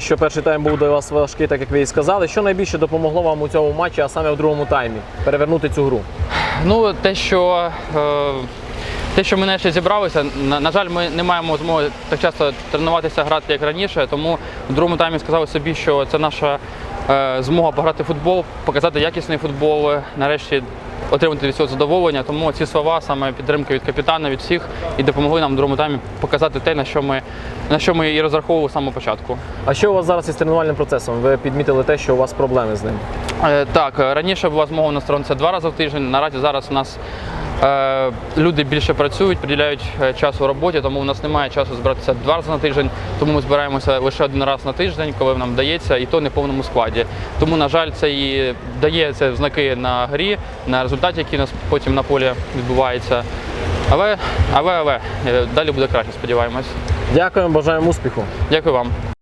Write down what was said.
Що перший тайм був до вас важкий, так як ви і сказали. Що найбільше допомогло вам у цьому матчі, а саме в другому таймі, перевернути цю гру? Ну, те, що, е, те, що ми нарешті зібралися, на, на жаль, ми не маємо змоги так часто тренуватися, грати як раніше. Тому в другому таймі сказали собі, що це наша е, змога пограти в футбол, показати якісний футбол, е, нарешті отримати від цього задоволення. Тому ці слова, саме підтримки від капітана, від всіх, і допомогли нам в другому таймі показати те, на що ми, на що ми і розраховували з самого початку. А що у вас зараз із тренувальним процесом? Ви підмітили те, що у вас проблеми з ним. Е, Так, раніше була змога на сторонці два рази в тиждень. Наразі зараз у нас люди більше працюють, приділяють е, часу роботі, тому у нас немає часу збиратися два рази на тиждень. Тому ми збираємося лише один раз на тиждень, коли нам вдається, і то не в повному складі. Тому, на жаль, це і дає це знаки на грі, на результаті, який у нас потім на полі відбувається. Але, але, але е, далі буде краще, сподіваємось. Дякуємо, бажаємо успіху. Дякую вам.